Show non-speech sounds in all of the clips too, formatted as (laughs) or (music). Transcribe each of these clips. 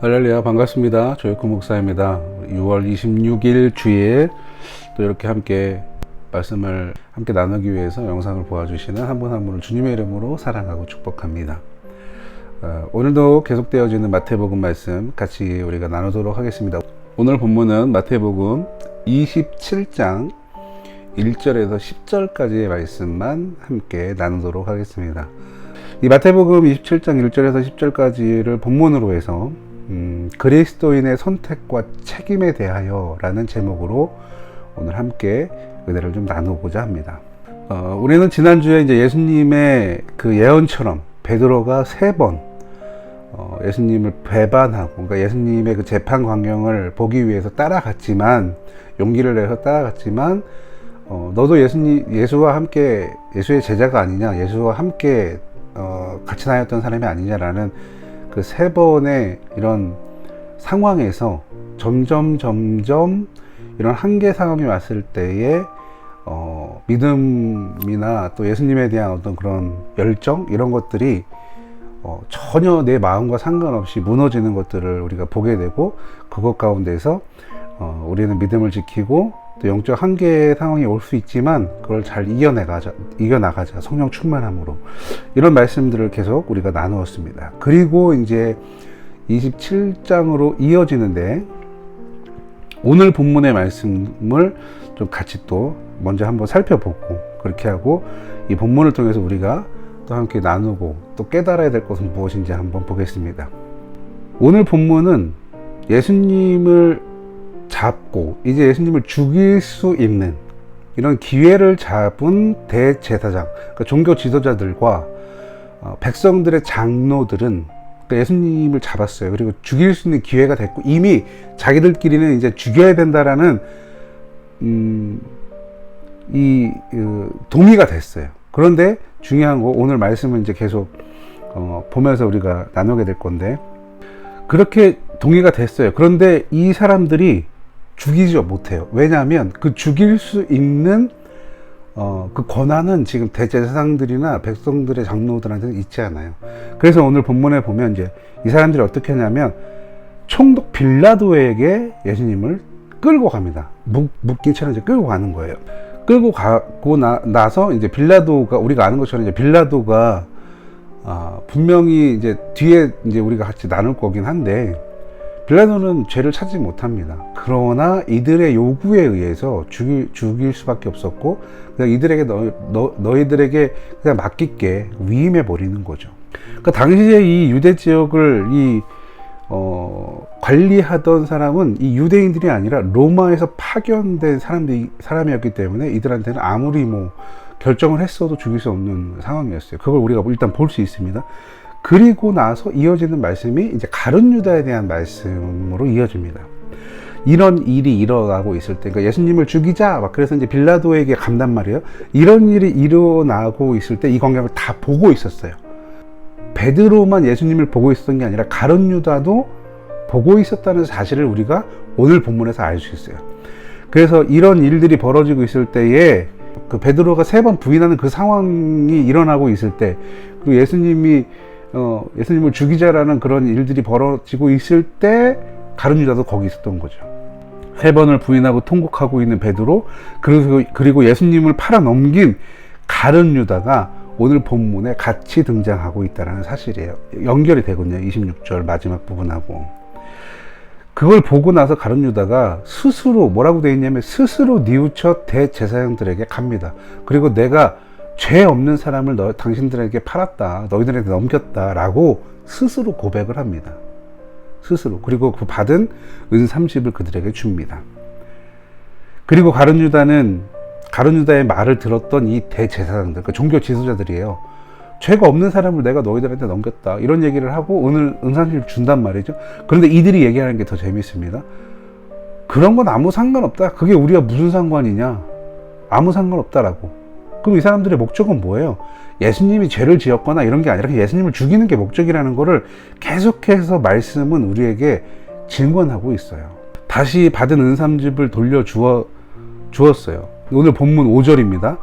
할렐루야 반갑습니다. 조혁구 목사입니다. 6월 26일 주일 또 이렇게 함께 말씀을 함께 나누기 위해서 영상을 보아주시는 한 분 한 분을 주님의 이름으로 사랑하고 축복합니다. 어, 오늘도 계속되어지는 마태복음 말씀 같이 우리가 나누도록 하겠습니다. 오늘 본문은 마태복음 27장 1절에서 10절까지의 말씀만 함께 나누도록 하겠습니다. 이 마태복음 27장 1절에서 10절까지를 본문으로 해서 음, 그리스도인의 선택과 책임에 대하여 라는 제목으로 오늘 함께 은혜를 좀 나누고자 합니다. 어, 우리는 지난주에 이제 예수님의 그 예언처럼 베드로가 세번 어, 예수님을 배반하고, 그러니까 예수님의 그 재판 광경을 보기 위해서 따라갔지만 용기를 내서 따라갔지만 어, 너도 예수님 예수와 함께 예수의 제자가 아니냐, 예수와 함께 어, 같이 다녔던 사람이 아니냐라는 그 세 번의 이런 상황에서 점점 점점 이런 한계 상황이 왔을 때에 어, 믿음이나 또 예수님에 대한 어떤 그런 열정 이런 것들이 어, 전혀 내 마음과 상관없이 무너지는 것들을 우리가 보게 되고 그것 가운데서 어, 우리는 믿음을 지키고 또 영적 한계의 상황이 올 수 있지만 그걸 잘 이겨내가자 이겨나가자 성령 충만함으로 이런 말씀들을 계속 우리가 나누었습니다. 그리고 이제 27장으로 이어지는데 오늘 본문의 말씀을 좀 같이 또 먼저 한번 살펴보고 그렇게 하고 이 본문을 통해서 우리가 또 함께 나누고 또 깨달아야 될 것은 무엇인지 한번 보겠습니다. 오늘 본문은 예수님을 잡고 이제 예수님을 죽일 수 있는 이런 기회를 잡은 대제사장, 그러니까 종교 지도자들과 어, 백성들의 장로들은 그러니까 예수님을 잡았어요. 그리고 죽일 수 있는 기회가 됐고 이미 자기들끼리는 이제 죽여야 된다라는 음, 이 그, 동의가 됐어요. 그런데 중요한 거 오늘 말씀을 이제 계속 어, 보면서 우리가 나누게 될 건데 그렇게 동의가 됐어요. 그런데 이 사람들이 죽이지 못해요. 왜냐하면 그 죽일 수 있는 어, 그 권한은 지금 대제사장들이나 백성들의 장로들한테는 있지 않아요. 그래서 오늘 본문에 보면 이제 이 사람들이 어떻게 하냐면 총독 빌라도에게 예수님을 끌고 갑니다. 묵, 묵기처럼 이제 끌고 가는 거예요. 끌고 가고 나, 나서 이제 빌라도가 우리가 아는 것처럼 이제 빌라도가 아, 분명히 이제 뒤에 이제 우리가 같이 나눌 거긴 한데 빌라도는 죄를 찾지 못합니다. 그러나 이들의 요구에 의해서 죽일, 죽일 수밖에 없었고 그냥 이들에게 너, 너, 너희들에게 그냥 맡길게 위임해 버리는 거죠. 그러니까 당시에 이 유대 지역을 이 어, 관리하던 사람은 이 유대인들이 아니라 로마에서 파견된 사람들이 사람이었기 때문에 이들한테는 아무리 뭐 결정을 했어도 죽일 수 없는 상황이었어요. 그걸 우리가 일단 볼 수 있습니다. 그리고 나서 이어지는 말씀이 이제 가룟 유다에 대한 말씀으로 이어집니다. 이런 일이 일어나고 있을 때, 그러니까 예수님을 죽이자, 막 그래서 이제 빌라도에게 간단 말이에요. 이런 일이 일어나고 있을 때 이 광경을 다 보고 있었어요. 베드로만 예수님을 보고 있었던 게 아니라 가룟 유다도 보고 있었다는 사실을 우리가 오늘 본문에서 알 수 있어요. 그래서 이런 일들이 벌어지고 있을 때에 그 베드로가 세 번 부인하는 그 상황이 일어나고 있을 때 그리고 예수님이 어, 예수님을 죽이자라는 그런 일들이 벌어지고 있을 때 가룟 유다도 거기 있었던 거죠. 세 번을 부인하고 통곡하고 있는 베드로 그리고 그리고 예수님을 팔아 넘긴 가룟 유다가 오늘 본문에 같이 등장하고 있다는 사실이에요. 연결이 되거든요. 26절 마지막 부분하고. 그걸 보고 나서 가룟 유다가 스스로 뭐라고 되어 있냐면 스스로 뉘우쳐 대제사장들에게 갑니다. 그리고 내가 죄 없는 사람을 너, 당신들에게 팔았다. 너희들에게 넘겼다라고 스스로 고백을 합니다. 스스로. 그리고 그 받은 은 30을 그들에게 줍니다. 그리고 가룟 유다는 가룟 유다의 말을 들었던 이 대제사장들, 그러니까 종교 지도자들이에요. 죄가 없는 사람을 내가 너희들한테 넘겼다. 이런 얘기를 하고 오늘 은산실 준단 말이죠. 그런데 이들이 얘기하는 게 더 재밌습니다. 그런 건 아무 상관없다. 그게 우리가 무슨 상관이냐? 아무 상관없다라고. 그럼 이 사람들의 목적은 뭐예요? 예수님이 죄를 지었거나 이런 게 아니라 예수님을 죽이는 게 목적이라는 것을 계속해서 말씀은 우리에게 증언하고 있어요. 다시 받은 은삼집을 돌려 주어, 주었어요. 오늘 본문 5절입니다.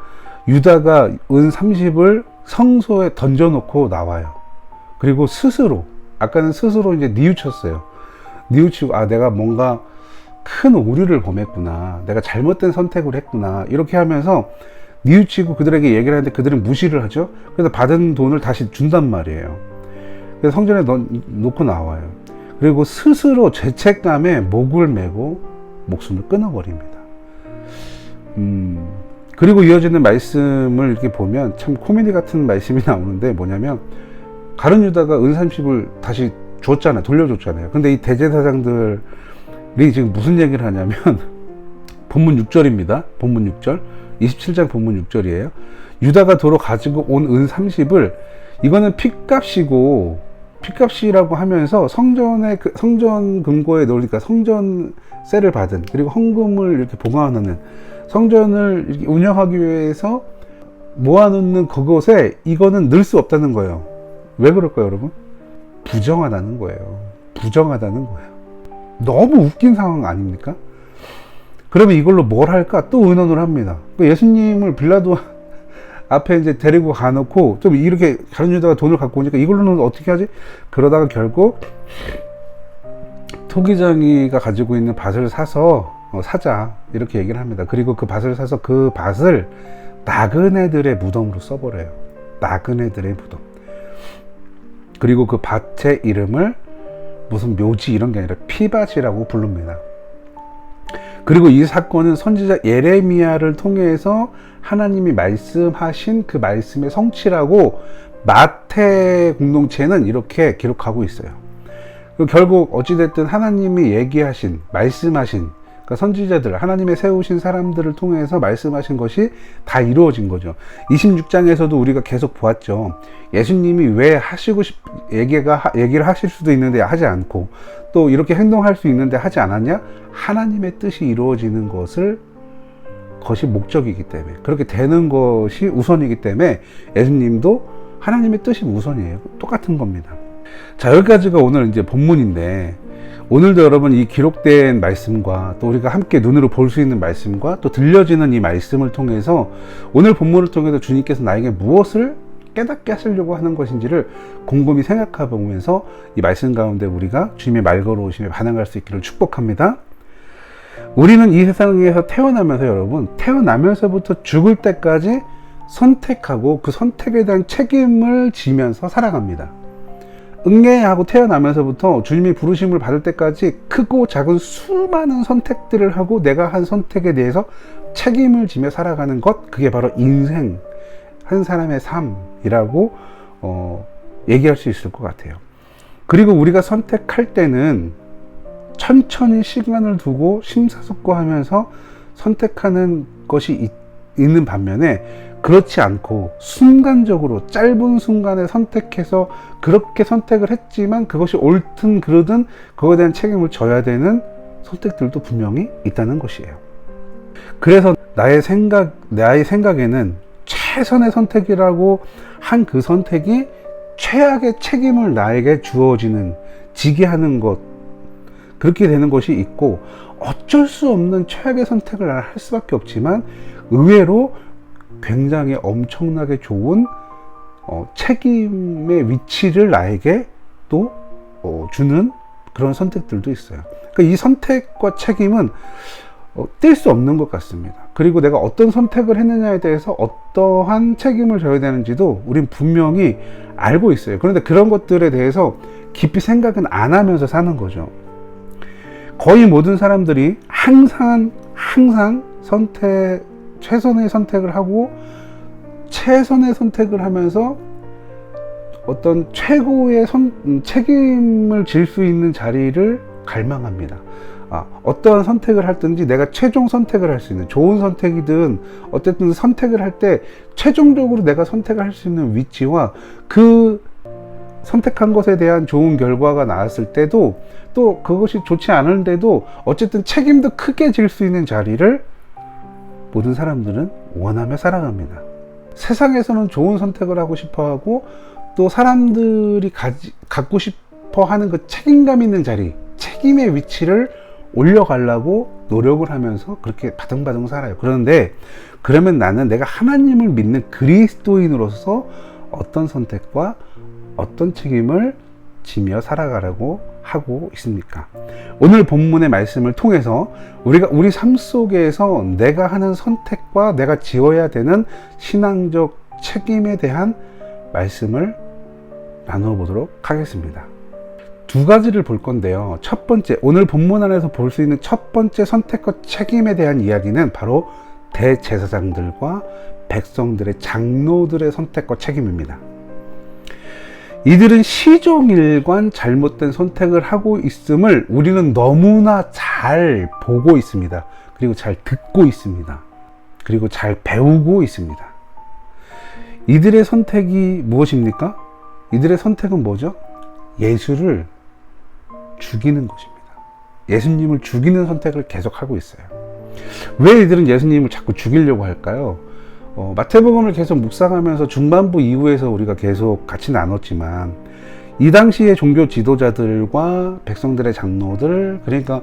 유다가 은 30을 성소에 던져놓고 나와요. 그리고 스스로, 아까는 스스로 이제 뉘우쳤어요. 뉘우치고 아 내가 뭔가 큰 오류를 범했구나 내가 잘못된 선택을 했구나 이렇게 하면서 뉘우치고 그들에게 얘기를 하는데 그들은 무시를 하죠 그래서 받은 돈을 다시 준단 말이에요 그래서 성전에 넣, 놓고 나와요 그리고 스스로 죄책감에 목을 메고 목숨을 끊어버립니다 음, 그리고 이어지는 말씀을 이렇게 보면 참 코미디 같은 말씀이 나오는데 뭐냐면 가룟 유다가 은 30을 다시 줬잖아요. 돌려줬잖아요. 근데 이 대제사장들이 지금 무슨 얘기를 하냐면 본문 6절입니다. 본문 6절. 27장 본문 6절이에요. 유다가 도로 가지고 온 은 30을 이거는 핏값이고 핏값이라고 하면서 성전의 그 성전 금고에 넣으니까 성전세를 받은 그리고 헌금을 이렇게 보관하는 성전을 운영하기 위해서 모아놓는 그것에 이거는 넣을 수 없다는 거예요. 왜 그럴까요, 여러분? 부정하다는 거예요. 부정하다는 거예요. 너무 웃긴 상황 아닙니까? 그러면 이걸로 뭘 할까? 또 의논을 합니다. 그 예수님을 빌라도 (laughs) 앞에 이제 데리고 가놓고 좀 이렇게 다른 유다가 돈을 갖고 오니까 이걸로는 어떻게 하지? 그러다가 결국 토기장이가 가지고 있는 밭을 사서 어, 사자 이렇게 얘기를 합니다. 그리고 그 밭을 사서 그 밭을 나그네들의 무덤으로 써버려요. 나그네들의 무덤. 그리고 그 밭의 이름을 무슨 묘지 이런 게 아니라 피밭이라고 부릅니다. 그리고 이 사건은 선지자 예레미야를 통해서 하나님이 말씀하신 그 말씀의 성취라고 마태 공동체는 이렇게 기록하고 있어요. 결국 어찌됐든 하나님이 얘기하신, 말씀하신 그러니까 선지자들, 하나님의 세우신 사람들을 통해서 말씀하신 것이 다 이루어진 거죠. 26장에서도 우리가 계속 보았죠. 예수님이 왜 하시고 싶, 얘기가, 얘기를 하실 수도 있는데 하지 않고 또 이렇게 행동할 수 있는데 하지 않았냐? 하나님의 뜻이 이루어지는 것을 것이 목적이기 때문에 그렇게 되는 것이 우선이기 때문에 예수님도 하나님의 뜻이 우선이에요. 똑같은 겁니다. 자, 여기까지가 오늘 이제 본문인데 오늘도 여러분 이 기록된 말씀과 또 우리가 함께 눈으로 볼 수 있는 말씀과 또 들려지는 이 말씀을 통해서 오늘 본문을 통해서 주님께서 나에게 무엇을 깨닫게 하시려고 하는 것인지를 곰곰이 생각해 보면서 이 말씀 가운데 우리가 주님의 말 걸어오심에 반응할 수 있기를 축복합니다. 우리는 이 세상에서 태어나면서 여러분, 태어나면서부터 죽을 때까지 선택하고 그 선택에 대한 책임을 지면서 살아갑니다. 응애하고 태어나면서부터 주님이 부르심을 받을 때까지 크고 작은 수많은 선택들을 하고 내가 한 선택에 대해서 책임을 지며 살아가는 것, 그게 바로 인생, 한 사람의 삶이라고 어, 얘기할 수 있을 것 같아요. 그리고 우리가 선택할 때는 천천히 시간을 두고 심사숙고하면서 선택하는 것이 있, 있는 반면에 그렇지 않고 순간적으로 짧은 순간에 선택해서 그렇게 선택을 했지만 그것이 옳든 그르든 그거에 대한 책임을 져야 되는 선택들도 분명히 있다는 것이에요. 그래서 나의 생각, 나의 생각에는 최선의 선택이라고 한 그 선택이 최악의 책임을 나에게 주어지는, 지게 하는 것, 그렇게 되는 것이 있고, 어쩔 수 없는 최악의 선택을 할 수밖에 없지만, 의외로 굉장히 엄청나게 좋은 어, 책임의 위치를 나에게 또 어, 주는 그런 선택들도 있어요. 그러니까 이 선택과 책임은 어, 뗄 수 없는 것 같습니다. 그리고 내가 어떤 선택을 했느냐에 대해서 어떠한 책임을 져야 되는지도 우린 분명히 알고 있어요. 그런데 그런 것들에 대해서 깊이 생각은 안 하면서 사는 거죠. 거의 모든 사람들이 항상, 항상 선택, 최선의 선택을 하고 최선의 선택을 하면서 어떤 최고의 선, 음, 책임을 질 수 있는 자리를 갈망합니다. 아, 어떠한 선택을 할든지 내가 최종 선택을 할 수 있는 좋은 선택이든 어쨌든 선택을 할 때 최종적으로 내가 선택을 할 수 있는 위치와 그 선택한 것에 대한 좋은 결과가 나왔을 때도 또 그것이 좋지 않은데도 어쨌든 책임도 크게 질 수 있는 자리를 모든 사람들은 원하며 살아갑니다. 세상에서는 좋은 선택을 하고 싶어 하고 또 사람들이 가지, 갖고 싶어 하는 그 책임감 있는 자리, 책임의 위치를 올려가려고 노력을 하면서 그렇게 바등바등 살아요. 그런데 그러면 나는 내가 하나님을 믿는 그리스도인으로서 어떤 선택과 어떤 책임을 지며 살아가라고 하고 있습니까? 오늘 본문의 말씀을 통해서 우리가 우리 삶 속에서 내가 하는 선택과 내가 지어야 되는 신앙적 책임에 대한 말씀을 나누어 보도록 하겠습니다. 두 가지를 볼 건데요. 첫 번째, 오늘 본문 안에서 볼 수 있는 첫 번째 선택과 책임에 대한 이야기는 바로 대제사장들과 백성들의 장로들의 선택과 책임입니다. 이들은 시종일관 잘못된 선택을 하고 있음을 우리는 너무나 잘 보고 있습니다. 그리고 잘 듣고 있습니다. 그리고 잘 배우고 있습니다. 이들의 선택이 무엇입니까? 이들의 선택은 뭐죠? 예수를 죽이는 것입니다. 예수님을 죽이는 선택을 계속하고 있어요. 왜 이들은 예수님을 자꾸 죽이려고 할까요? 어, 마태복음을 계속 묵상하면서 중반부 이후에서 우리가 계속 같이 나눴지만 이 당시의 종교 지도자들과 백성들의 장로들 그러니까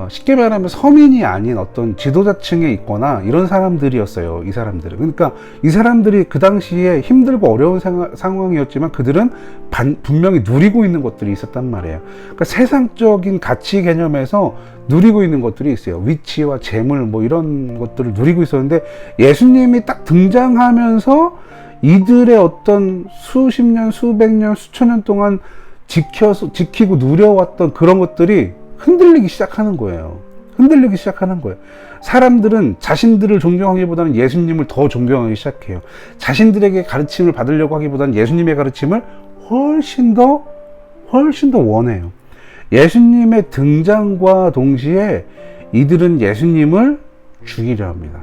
어, 쉽게 말하면 서민이 아닌 어떤 지도자층에 있거나 이런 사람들이었어요. 이 사람들은. 그러니까 이 사람들이 그 당시에 힘들고 어려운 상하, 상황이었지만 그들은 반, 분명히 누리고 있는 것들이 있었단 말이에요. 그러니까 세상적인 가치 개념에서 누리고 있는 것들이 있어요. 위치와 재물 뭐 이런 것들을 누리고 있었는데 예수님이 딱 등장하면서 이들의 어떤 수십 년, 수백 년, 수천 년 동안 지켜서 지키고 누려왔던 그런 것들이 흔들리기 시작하는 거예요. 흔들리기 시작하는 거예요. 사람들은 자신들을 존경하기보다는 예수님을 더 존경하기 시작해요. 자신들에게 가르침을 받으려고 하기보다는 예수님의 가르침을 훨씬 더, 훨씬 더 원해요. 예수님의 등장과 동시에 이들은 예수님을 죽이려 합니다.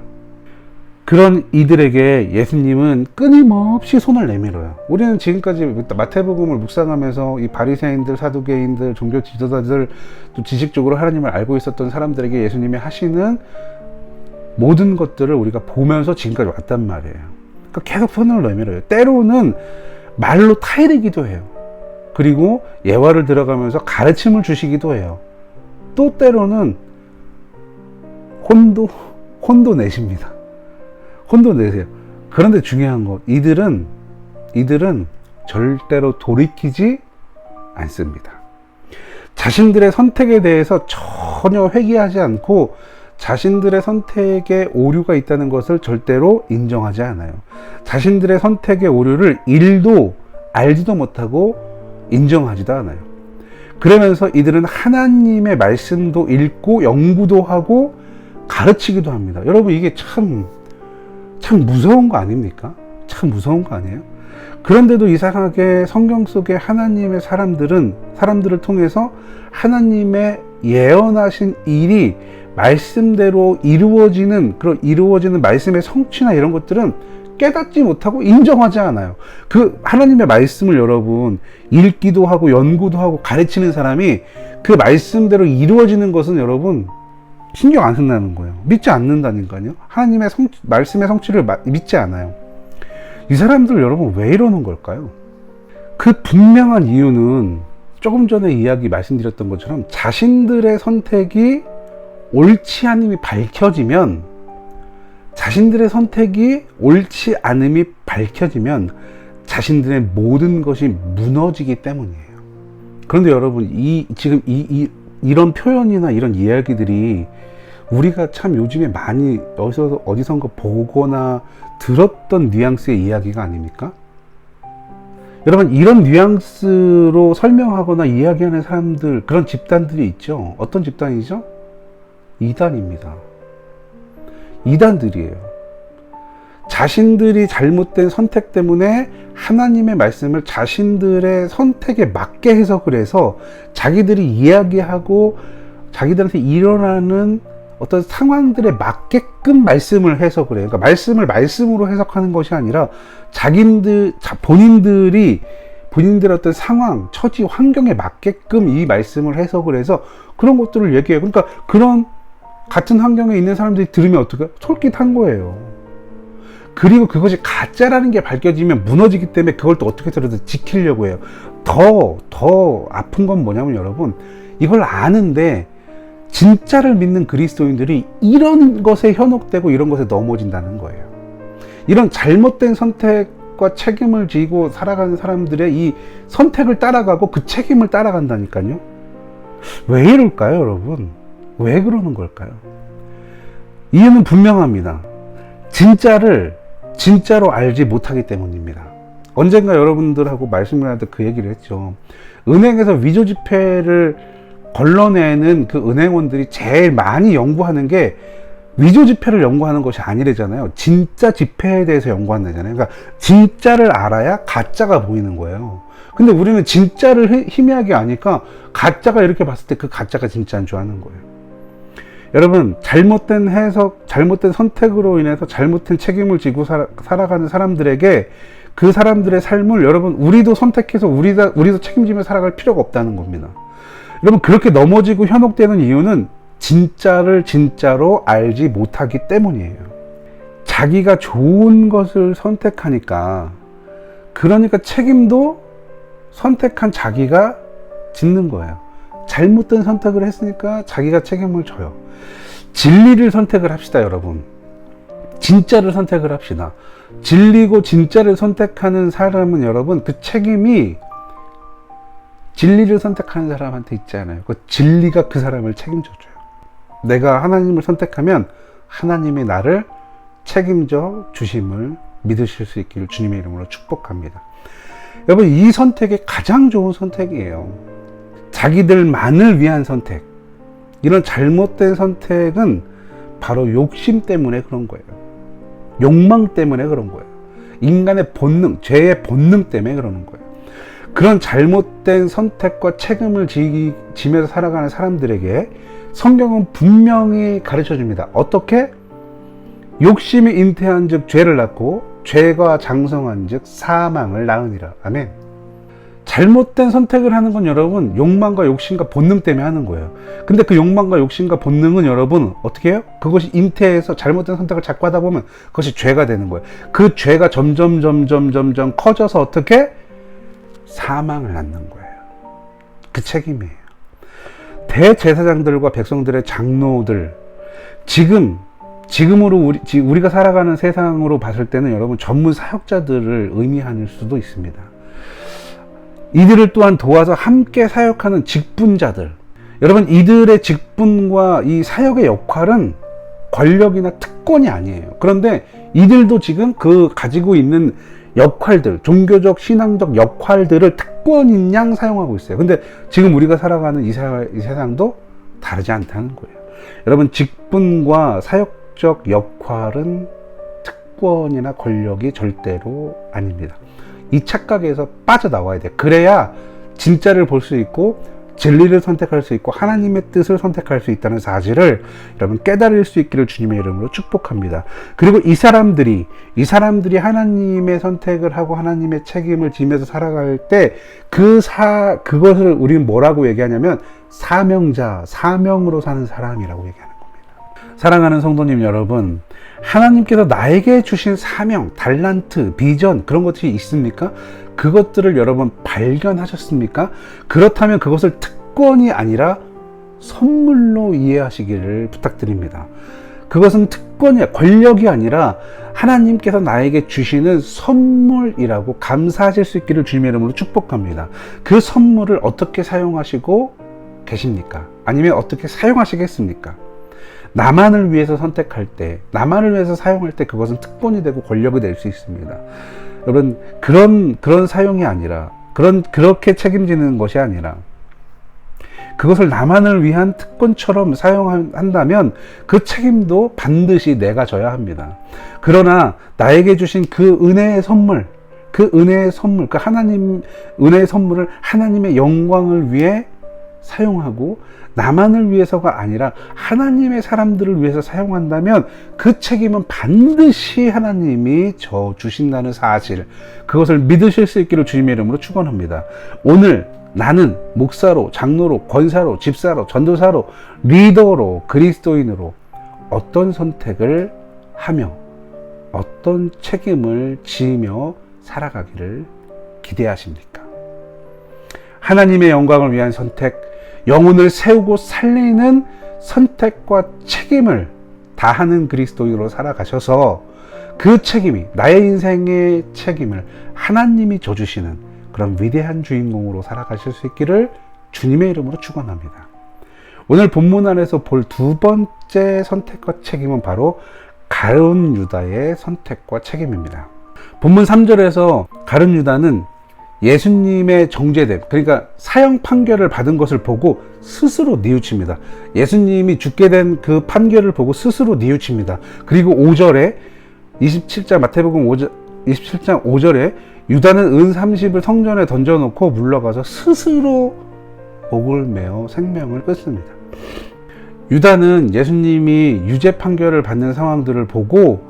그런 이들에게 예수님은 끊임없이 손을 내밀어요. 우리는 지금까지 마태복음을 묵상하면서 이 바리새인들, 사두개인들, 종교 지도자들, 또 지식적으로 하나님을 알고 있었던 사람들에게 예수님이 하시는 모든 것들을 우리가 보면서 지금까지 왔단 말이에요. 그러니까 계속 손을 내밀어요. 때로는 말로 타이르기도 해요. 그리고 예화를 들어가면서 가르침을 주시기도 해요. 또 때로는 혼도 혼도 내십니다. 혼도 내세요. 그런데 중요한 것, 이들은, 이들은 절대로 돌이키지 않습니다. 자신들의 선택에 대해서 전혀 회개하지 않고 자신들의 선택에 오류가 있다는 것을 절대로 인정하지 않아요. 자신들의 선택의 오류를 일도 알지도 못하고 인정하지도 않아요. 그러면서 이들은 하나님의 말씀도 읽고 연구도 하고 가르치기도 합니다. 여러분, 이게 참 참 무서운 거 아닙니까? 참 무서운 거 아니에요? 그런데도 이상하게 성경 속에 하나님의 사람들은 사람들을 통해서 하나님의 예언하신 일이 말씀대로 이루어지는 그런 이루어지는 말씀의 성취나 이런 것들은 깨닫지 못하고 인정하지 않아요. 그 하나님의 말씀을 여러분 읽기도 하고 연구도 하고 가르치는 사람이 그 말씀대로 이루어지는 것은 여러분 신경 안 쓴다는 거예요. 믿지 않는다니까요. 하나님의 성, 말씀의 성취를 마, 믿지 않아요. 이 사람들 여러분 왜 이러는 걸까요? 그 분명한 이유는 조금 전에 이야기 말씀드렸던 것처럼 자신들의 선택이 옳지 않음이 밝혀지면 자신들의 선택이 옳지 않음이 밝혀지면 자신들의 모든 것이 무너지기 때문이에요. 그런데 여러분 이 지금 이, 이 이런 표현이나 이런 이야기들이 우리가 참 요즘에 많이 어디서 어디선가 보거나 들었던 뉘앙스의 이야기가 아닙니까? 여러분 이런 뉘앙스로 설명하거나 이야기하는 사람들 그런 집단들이 있죠. 어떤 집단이죠? 이단입니다. 이단들이에요. 자신들이 잘못된 선택 때문에 하나님의 말씀을 자신들의 선택에 맞게 해석을 해서 자기들이 이야기하고 자기들한테 일어나는 어떤 상황들에 맞게끔 말씀을 해석을 해요. 그러니까 말씀을 말씀으로 해석하는 것이 아니라 자기들, 본인들이 본인들의 어떤 상황, 처지, 환경에 맞게끔 이 말씀을 해석을 해서 그런 것들을 얘기해요. 그러니까 그런 같은 환경에 있는 사람들이 들으면 어떡해? 솔깃한 거예요. 그리고 그것이 가짜라는 게 밝혀지면 무너지기 때문에 그걸 또 어떻게 해서든 지키려고 해요. 더, 더 아픈 건 뭐냐면 여러분, 이걸 아는데 진짜를 믿는 그리스도인들이 이런 것에 현혹되고 이런 것에 넘어진다는 거예요. 이런 잘못된 선택 선택과 책임을 지고 살아가는 사람들의 이 선택을 따라가고 그 책임을 따라간다니까요. 왜 이럴까요, 여러분? 왜 그러는 걸까요? 이유는 분명합니다. 진짜를 진짜로 알지 못하기 때문입니다. 언젠가 여러분들하고 말씀을 할 때 그 얘기를 했죠. 은행에서 위조 지폐를 걸러내는 그 은행원들이 제일 많이 연구하는 게 위조 지폐를 연구하는 것이 아니래잖아요. 진짜 지폐에 대해서 연구한다잖아요. 그러니까 진짜를 알아야 가짜가 보이는 거예요. 근데 우리는 진짜를 희- 희미하게 아니까 가짜가 이렇게 봤을 때 그 가짜가 진짜인 줄 아는 거예요. 여러분 잘못된 해석, 잘못된 선택으로 인해서 잘못된 책임을 지고 살아, 살아가는 사람들에게 그 사람들의 삶을 여러분 우리도 선택해서 우리다, 우리도 책임지며 살아갈 필요가 없다는 겁니다. 여러분 그렇게 넘어지고 현혹되는 이유는 진짜를 진짜로 알지 못하기 때문이에요. 자기가 좋은 것을 선택하니까 그러니까 책임도 선택한 자기가 짓는 거예요. 잘못된 선택을 했으니까 자기가 책임을 져요. 진리를 선택을 합시다, 여러분. 진짜를 선택을 합시다. 진리고 진짜를 선택하는 사람은 여러분 그 책임이 진리를 선택하는 사람한테 있잖아요. 그 진리가 그 사람을 책임져 줘요. 내가 하나님을 선택하면 하나님이 나를 책임져 주심을 믿으실 수 있기를 주님의 이름으로 축복합니다. 여러분 이 선택이 가장 좋은 선택이에요. 자기들만을 위한 선택. 이런 잘못된 선택은 바로 욕심 때문에 그런 거예요. 욕망 때문에 그런 거예요. 인간의 본능, 죄의 본능 때문에 그러는 거예요. 그런 잘못된 선택과 책임을 지, 지면서 살아가는 사람들에게 성경은 분명히 가르쳐 줍니다. 어떻게? 욕심이 잉태한 즉 죄를 낳고 죄가 장성한 즉 사망을 낳으니라. 아멘. 잘못된 선택을 하는 건 여러분 욕망과 욕심과 본능 때문에 하는 거예요. 근데 그 욕망과 욕심과 본능은 여러분 어떻게 해요? 그것이 잉태해서 잘못된 선택을 자꾸 하다 보면 그것이 죄가 되는 거예요. 그 죄가 점점 점점 점점 커져서 어떻게 사망을 낳는 거예요. 그 책임이에요. 대제사장들과 백성들의 장로들 지금 지금으로 우리 지- 우리가 살아가는 세상으로 봤을 때는 여러분 전문 사역자들을 의미하는 수도 있습니다. 이들을 또한 도와서 함께 사역하는 직분자들. 여러분 이들의 직분과 이 사역의 역할은 권력이나 특권이 아니에요. 그런데 이들도 지금 그 가지고 있는 역할들, 종교적, 신앙적 역할들을 특권인 양 사용하고 있어요. 근데 지금 우리가 살아가는 이, 사, 이 세상도 다르지 않다는 거예요. 여러분, 직분과 사역적 역할은 특권이나 권력이 절대로 아닙니다. 이 착각에서 빠져나와야 돼. 그래야 진짜를 볼 수 있고 진리를 선택할 수 있고 하나님의 뜻을 선택할 수 있다는 사실을 여러분 깨달을 수 있기를 주님의 이름으로 축복합니다. 그리고 이 사람들이 이 사람들이 하나님의 선택을 하고 하나님의 책임을 지면서 살아갈 때 그 사 그것을 우리는 뭐라고 얘기하냐면 사명자 사명으로 사는 사람이라고 얘기하는 겁니다. 사랑하는 성도님 여러분, 하나님께서 나에게 주신 사명, 달란트, 비전 그런 것들이 있습니까? 그것들을 여러분 발견하셨습니까? 그렇다면 그것을 특권이 아니라 선물로 이해하시기를 부탁드립니다. 그것은 특권이 권력이 아니라 하나님께서 나에게 주시는 선물이라고 감사하실 수 있기를 주님의 이름으로 축복합니다. 그 선물을 어떻게 사용하시고 계십니까? 아니면 어떻게 사용하시겠습니까? 나만을 위해서 선택할 때, 나만을 위해서 사용할 때 그것은 특권이 되고 권력이 될 수 있습니다. 여러분, 그런, 그런 사용이 아니라, 그런, 그렇게 책임지는 것이 아니라, 그것을 나만을 위한 특권처럼 사용한다면 그 책임도 반드시 내가 져야 합니다. 그러나 나에게 주신 그 은혜의 선물, 그 은혜의 선물, 그 하나님, 은혜의 선물을 하나님의 영광을 위해 사용하고 나만을 위해서가 아니라 하나님의 사람들을 위해서 사용한다면 그 책임은 반드시 하나님이 져 주신다는 사실 그것을 믿으실 수 있기를 주님의 이름으로 축원합니다. 오늘 나는 목사로, 장로로, 권사로, 집사로, 전도사로, 리더로, 그리스도인으로 어떤 선택을 하며 어떤 책임을 지으며 살아가기를 기대하십니까? 하나님의 영광을 위한 선택, 영혼을 세우고 살리는 선택과 책임을 다하는 그리스도인으로 살아가셔서 그 책임이 나의 인생의 책임을 하나님이 져주시는 그런 위대한 주인공으로 살아가실 수 있기를 주님의 이름으로 축원합니다. 오늘 본문 안에서 볼 두 번째 선택과 책임은 바로 가룟 유다의 선택과 책임입니다. 본문 3절에서 가룟 유다는 예수님의 정죄됨, 그러니까 사형 판결을 받은 것을 보고 스스로 뉘우칩니다. 예수님이 죽게 된 그 판결을 보고 스스로 뉘우칩니다. 그리고 5절에 27장 마태복음 5절, 27장 5절에 유다는 은 30을 성전에 던져놓고 물러가서 스스로 목을 메어 생명을 끊습니다. 유다는 예수님이 유죄 판결을 받는 상황들을 보고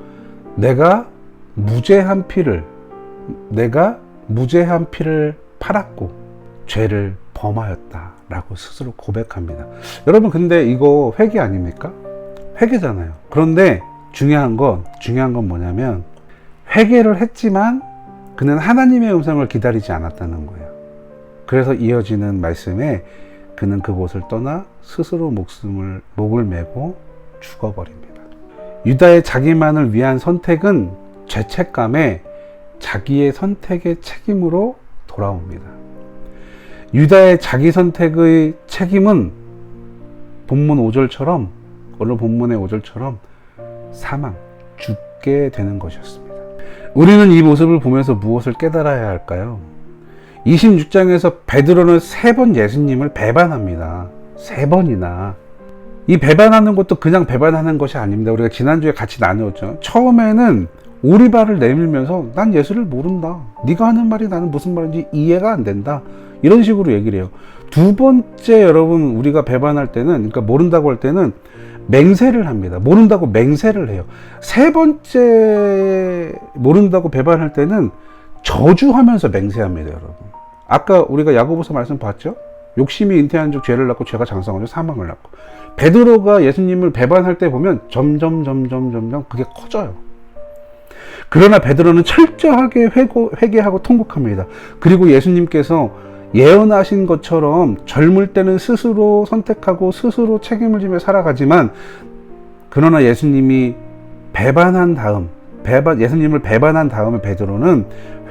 내가 무죄한 피를 내가 무죄한 피를 팔았고 죄를 범하였다라고 스스로 고백합니다. 여러분 근데 이거 회개 아닙니까? 회개잖아요. 그런데 중요한 건 중요한 건 뭐냐면 회개를 했지만 그는 하나님의 음성을 기다리지 않았다는 거예요. 그래서 이어지는 말씀에 그는 그곳을 떠나 스스로 목숨을 목을 메고 죽어버립니다. 유다의 자기만을 위한 선택은 죄책감에 자기의 선택의 책임으로 돌아옵니다. 유다의 자기 선택의 책임은 본문 5절처럼 오늘 본문의 5절처럼 사망, 죽게 되는 것이었습니다. 우리는 이 모습을 보면서 무엇을 깨달아야 할까요? 26장에서 베드로는 세 번 예수님을 배반합니다. 세 번이나. 이 배반하는 것도 그냥 배반하는 것이 아닙니다. 우리가 지난주에 같이 나누었죠. 처음에는 오리발을 내밀면서 난 예수를 모른다. 네가 하는 말이 나는 무슨 말인지 이해가 안 된다. 이런 식으로 얘기를 해요. 두 번째 여러분 우리가 배반할 때는 그러니까 모른다고 할 때는 맹세를 합니다. 모른다고 맹세를 해요. 세 번째 모른다고 배반할 때는 저주하면서 맹세합니다, 여러분. 아까 우리가 야고보서 말씀 봤죠? 욕심이 잉태한 즉 죄를 낳고 죄가 장성하죠 사망을 낳고 베드로가 예수님을 배반할 때 보면 점점 점점 점점 그게 커져요. 그러나 베드로는 철저하게 회고, 회개하고 통곡합니다. 그리고 예수님께서 예언하신 것처럼 젊을 때는 스스로 선택하고 스스로 책임을 지며 살아가지만 그러나 예수님이 배반한 다음 배반 예수님을 배반한 다음에 베드로는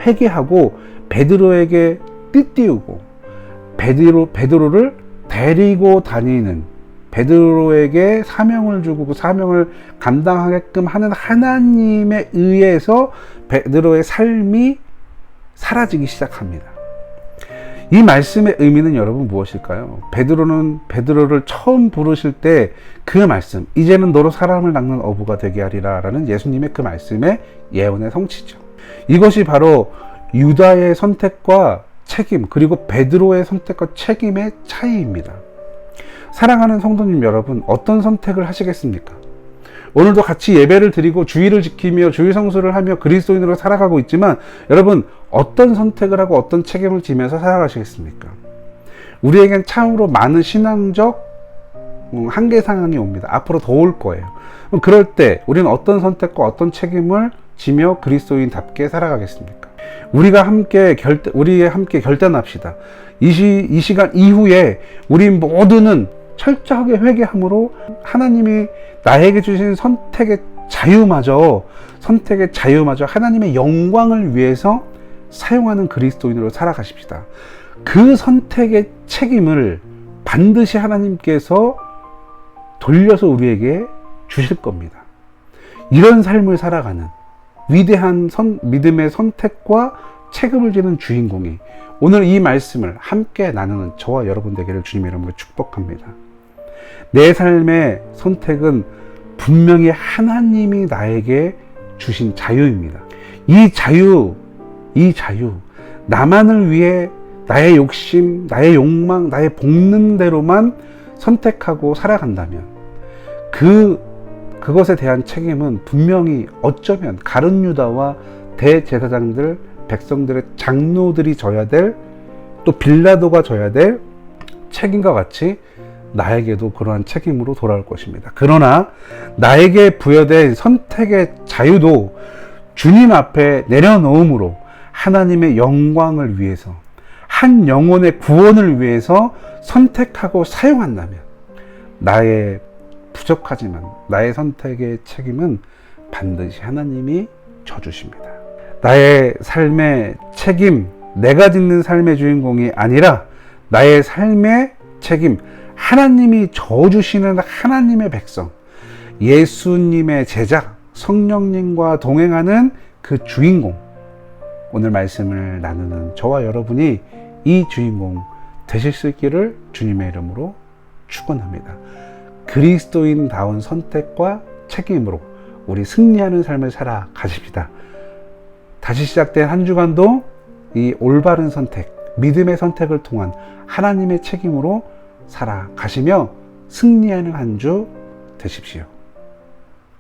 회개하고 베드로에게 띠띠우고 베드로 베드로를 데리고 다니는 베드로에게 사명을 주고 그 사명을 감당하게끔 하는 하나님에 의해서 베드로의 삶이 사라지기 시작합니다. 이 말씀의 의미는 여러분 무엇일까요? 베드로는 베드로를 처음 부르실 때 그 말씀, 이제는 너로 사람을 낚는 어부가 되게 하리라라는 예수님의 그 말씀의 예언의 성취죠. 이것이 바로 유다의 선택과 책임, 그리고 베드로의 선택과 책임의 차이입니다. 사랑하는 성도님 여러분, 어떤 선택을 하시겠습니까? 오늘도 같이 예배를 드리고 주의를 지키며 주의 성수를 하며 그리스도인으로 살아가고 있지만 여러분 어떤 선택을 하고 어떤 책임을 지면서 살아가시겠습니까? 우리에겐 참으로 많은 신앙적 음, 한계 상황이 옵니다. 앞으로 더 올 거예요. 그럴 때 우리는 어떤 선택과 어떤 책임을 지며 그리스도인답게 살아가겠습니까? 우리가 함께 결대, 우리 함께 결단합시다. 이, 시, 이 시간 이후에 우리 모두는 철저하게 회개함으로 하나님이 나에게 주신 선택의 자유마저 선택의 자유마저 하나님의 영광을 위해서 사용하는 그리스도인으로 살아가십시다. 그 선택의 책임을 반드시 하나님께서 돌려서 우리에게 주실 겁니다. 이런 삶을 살아가는 위대한 선, 믿음의 선택과 책임을 지는 주인공이 오늘 이 말씀을 함께 나누는 저와 여러분 되기를 주님의 이름으로 축복합니다. 내 삶의 선택은 분명히 하나님이 나에게 주신 자유입니다. 이 자유, 이 자유, 나만을 위해 나의 욕심, 나의 욕망, 나의 복는 대로만 선택하고 살아간다면 그 그것에 대한 책임은 분명히 어쩌면 가룟 유다와 대제사장들, 백성들의 장로들이 져야 될 또 빌라도가 져야 될 책임과 같이 나에게도 그러한 책임으로 돌아올 것입니다. 그러나 나에게 부여된 선택의 자유도 주님 앞에 내려놓음으로 하나님의 영광을 위해서 한 영혼의 구원을 위해서 선택하고 사용한다면 나의 부족하지만 나의 선택의 책임은 반드시 하나님이 져주십니다. 나의 삶의 책임, 내가 짓는 삶의 주인공이 아니라 나의 삶의 책임, 하나님이 져주시는 하나님의 백성, 예수님의 제자, 성령님과 동행하는 그 주인공, 오늘 말씀을 나누는 저와 여러분이 이 주인공 되실 수 있기를 주님의 이름으로 축원합니다. 그리스도인다운 선택과 책임으로 우리 승리하는 삶을 살아 가십니다. 다시 시작된 한 주간도 이 올바른 선택, 믿음의 선택을 통한 하나님의 책임으로 살아가시며 승리하는 한 주 되십시오.